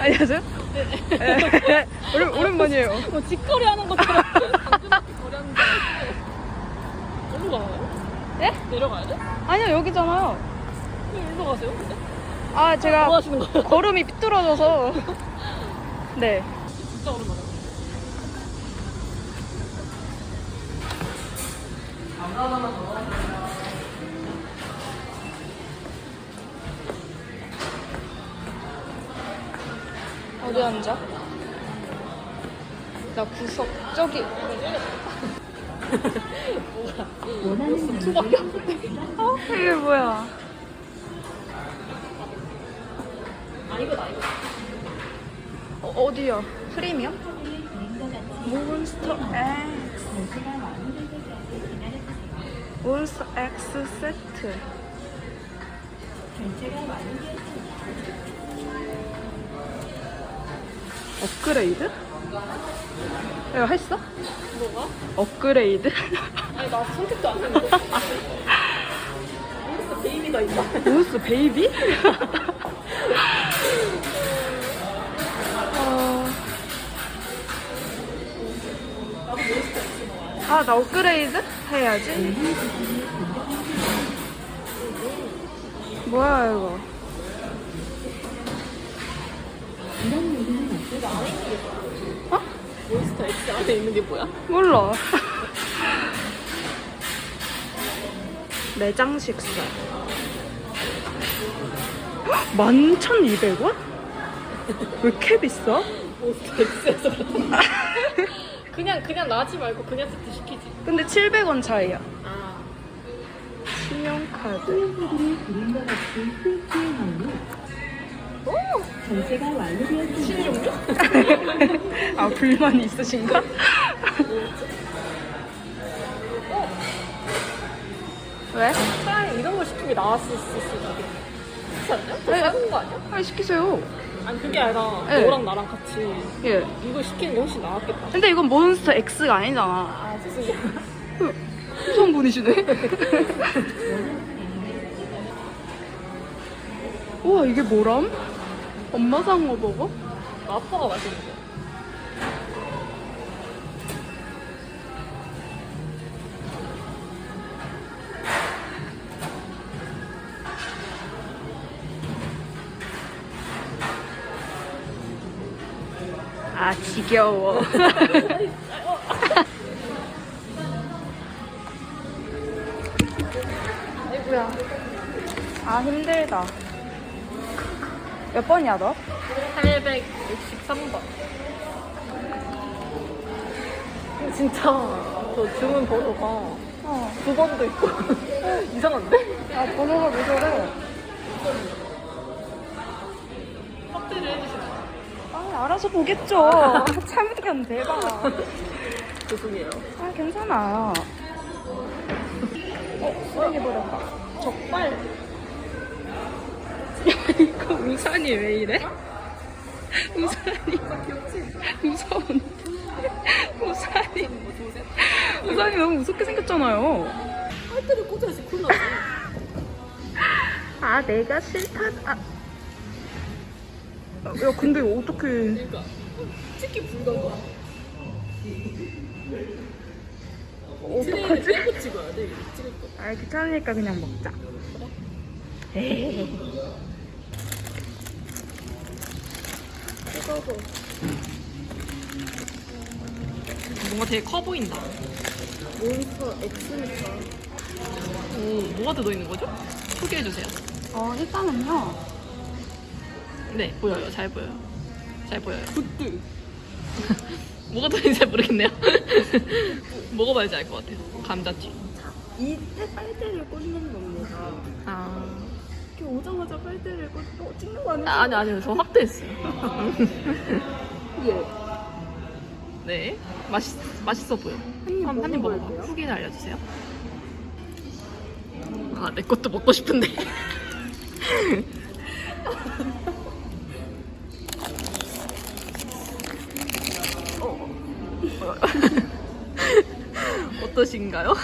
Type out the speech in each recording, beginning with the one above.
안녕하세요. 네. 오랜, 오랜만이에요. 뭐 직거리 하는 것처럼 당근 거리 하는 거 올라가요? 네? 예? 내려가야 돼? 아니요, 여기잖아요. 왜 일로 가세요? 근데? 아, 제가 뭐 하시는 거예요? 걸음이 삐뚤어져서. 네. 진짜 오랜만에. 안 가다만 어디 앉아? 나 구석 저기. 투밖에 안 돼. 어? 이게 뭐야? 아 이거다 이거. 어, 어디야? 프리미엄? 몬스터 X. 몬스터 X 세트. 업그레이드? 이거 했어? 뭐가? 업그레이드? 아니 나 선택도 안 했는데. 몬스터 베이비가 있다. 몬스터 베이비? 어... 아, 나 업그레이드 해야지. 뭐야, 이거. 어? 몬스터 X 안에 있는 게 뭐야? 몰라. 매장 식사. 11,200원? 왜 이렇게 비싸? 몬스터 X에서 그렇다. 그냥 그냥 나지 말고 그냥 세트 시키지. 근데 700원 차이야. 아. 신용카드. 그 전체가 완료되었습니다. 아, 불만이 있으신가? 왜? 차라리 이런 걸게 나았을 수도 있어. 그렇지 않냐? 더 네. 작은 거 아니야? 빨리 시키세요. 아니 그게 아니라 네. 너랑 나랑 같이 예. 이거 시키는 게 훨씬 나았겠다. 근데 이건 몬스터 X가 아니잖아. 아 죄송해요. 후성분이시네. 우와, 이게 뭐람? 엄마 상어 버거? 아빠가 맛있는 거. 아, 지겨워. 아이고야. 아, 힘들다. 몇 번이야, 너? 863번. 진짜 저 주문 번호가 어. 두 번도 있고 이상한데? 아, 번호가 왜 저래? 확대를 해주시면 아, 알아서 보겠죠. 참견 대박. 죄송해요. 아, 괜찮아. 어, 쓰레기 버렸다. 적발. 우산이 왜 이래? 우산이. 무서운데. 우산이. 우산이 너무 무섭게 생겼잖아요. 할 때를 꽂아야지 콜라. 아, 내가 싫다. 아. 야, 근데 어떻게. 그러니까 찍기 불가가. 트레이를 어떡하지? 빼고 찍어야 돼. 찍을 거. 아, 귀찮으니까 그냥 먹자. 에이. 뜨거워. 뭔가 되게 커 보인다. 몬스터 X니까. 오, 뭐가 들어있는 거죠? 소개해주세요. 어, 일단은요. 네, 보여요. 잘 보여요. 잘 보여요. 굿드. 뭐가 들어있는지 잘 모르겠네요. 먹어봐야지 알 것 같아요. 감자튀. 이때 빨대를 꽂는 겁니다. 아. 이렇게 오자마자 빨대를 꽂, 어, 찍는 거 아니야? 아, 아니, 아니요. 저 확대했어요. 예. 네. 맛있, 맛있어 보여. 한입 한, 한입 먹어봐. 돼요? 후기를 알려주세요. 아, 내 것도 먹고 싶은데. 어떠신가요?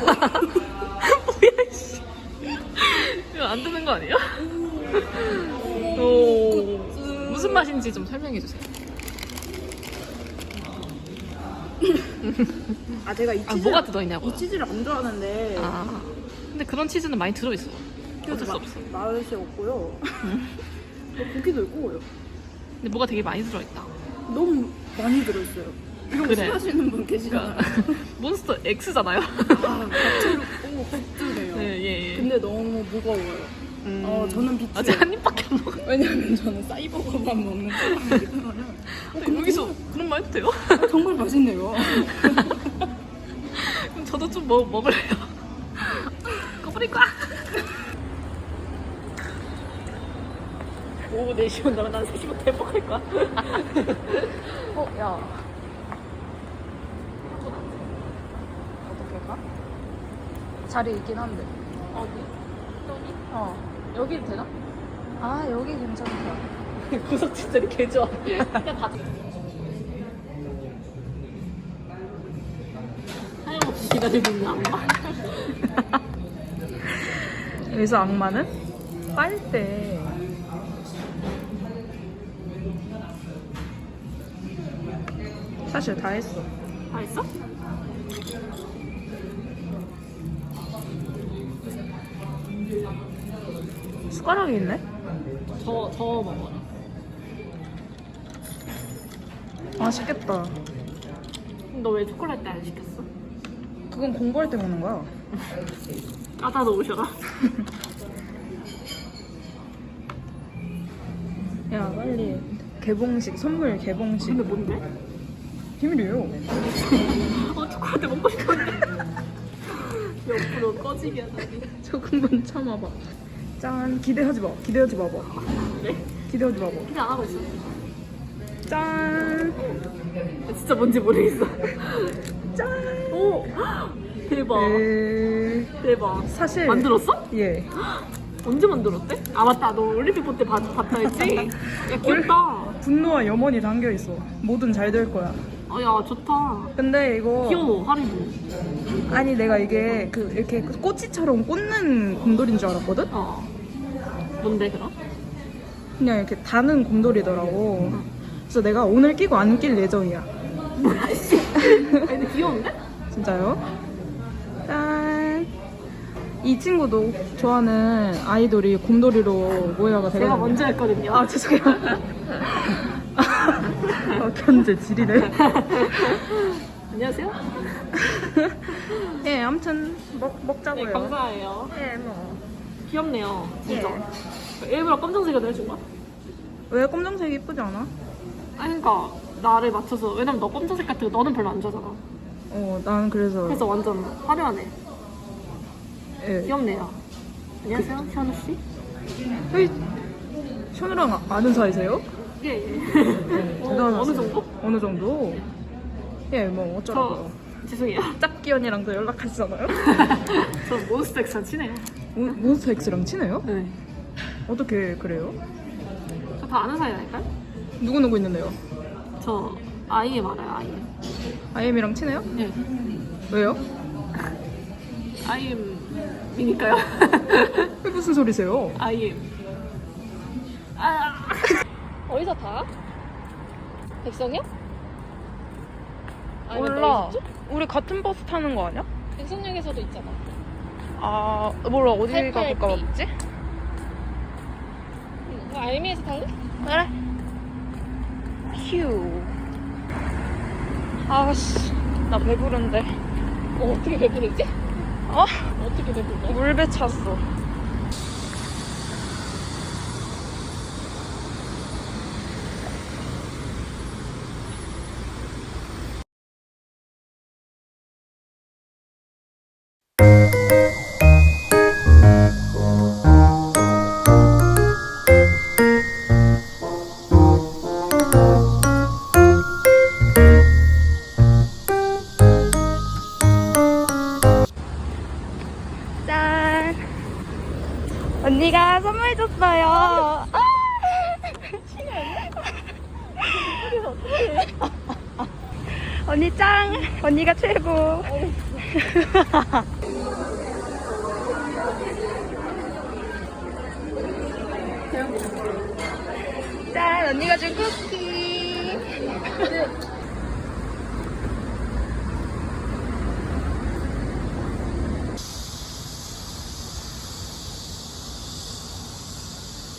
뭐야, 씨. 이거 안 되는 거 아니에요? 맛인지 좀 설명해 주세요. 아 제가 이 아, 치즈 뭐가 들어있냐고요? 이 치즈를 안 좋아하는데 아, 근데 그런 치즈는 많이 들어있어요. 어쩔 수 마- 없어. 맛이 없고요. 뭐 고기도 있고 근데 뭐가 되게 많이 들어있다. 너무 많이 들어있어요. 이런 거 그래. 싫어하시는 분 계시잖아요. 몬스터 X잖아요. 아, 가츠를 오 백두네요. 네, 예, 예. 근데 너무 무거워요. 음, 어, 저는 비추. 아직 한 입밖에 안 먹어요. 왜냐면 저는 사이버거만 먹는 사람이기 때문에. 어, 근데 여기서 그런 말 해도 돼요? 어, 정말 맛있네요. 그럼 저도 좀 먹, 먹을래요. 꺼버릴까? 오후 4시 온다면 난 3시부터 행복할 거야. 어, 야. 가? 자리 있긴 한데. 어디? 여기? 어. 여기 되나? 아 여기 괜찮다. 구석 진짜리 개 좋아. 그냥 가자. 하염없이 기다리고 있는 악마. 여기서 악마는 빨대. 사실 다 했어. 다 했어? 숟가락이 있네? 저, 저 먹어라. 맛있겠다. 너 왜 초콜릿 안 시켰어? 그건 공부할 때 먹는 거야. 까다 놓으셔라. 야 빨리 개봉식 선물 개봉식 근데 뭔데? 비밀이에요. 어, 초콜릿 먹고 싶었는데. 옆으로 꺼지게 하다니. 조금만 참아봐. 짠 기대하지 마. 기대하지 마봐. 그래? 기대하지 마봐. 기대 안 하고 있어. 짠. 진짜 뭔지 모르겠어. 짠. 오! 대박. 에... 대박. 사실 만들었어? 예. 언제 만들었대? 아, 맞다. 너 올림픽 볼때 봤다 했지? 야, 귀엽다. 분노와 염원이 담겨 있어. 뭐든 잘 될 거야. 아, 야, 좋다. 근데 이거 귀여워, 하리보. 아니 내가 이게 그 이렇게 꼬치처럼 꽂는 곰돌이인 줄 알았거든. 어. 뭔데, 그럼? 그냥 이렇게 다는 곰돌이더라고. 그래서 내가 오늘 끼고 안 낄 예정이야. 뭐야, 씨. 아니, 근데 귀여운데? 진짜요? 짠. 이 친구도 좋아하는 아이돌이 곰돌이로 모여가 되거든요. 제가 먼저 했거든요. 아 죄송해요. 어, 견제 지리네. 안녕하세요. 예, 아무튼 먹 먹자고요. 네, 감사해요. 예, 뭐. 귀엽네요, 진짜. 예. 일부러 검정색으로 해준 거야? 왜 검정색 이쁘지 않아? 아니, 그니까, 나를 맞춰서. 왜냐면 너 검정색 같은 거 너는 별로 안 좋아하잖아. 어, 난 그래서 그래서 완전 화려하네. 예. 귀엽네요. 안녕하세요, 현우 씨. 저희 현우랑 아- 아는 사이세요? 예, 예. 어. 어느 정도? 어느 정도? 예, 뭐 어쩌라고요. 저, 죄송해요. 짝기 언니랑도 연락하시잖아요. 저 몬스타엑스랑 친해요. 모- 몬스터 X랑 친해요? 네. 어떻게 그래요? 저 다 아는 사이라니까요? 누구 누구 있는데요? 저 아이엠 알아요, 아이엠. 아이엠이랑 친해요? 네. 왜요? 아이엠이니까요. 왜 무슨 소리세요? 아이엠. 아. 어디서 타? 백성이야? 아니면 몰라. 너? 우리 같은 버스 타는 거 아니야? 백성역에서도 있잖아. 아 몰라 어디가 팔팔 가깝지? 뭐 알미에서 탈래? 그래. 휴. 아씨 나 배부른데. 어, 어떻게 배부르지? 어? 어떻게 배부르지? 물배 찼어. 언니가 선물 줬어요. 아! 언니 짱. 언니가 최고. 언니가 준 쿠키.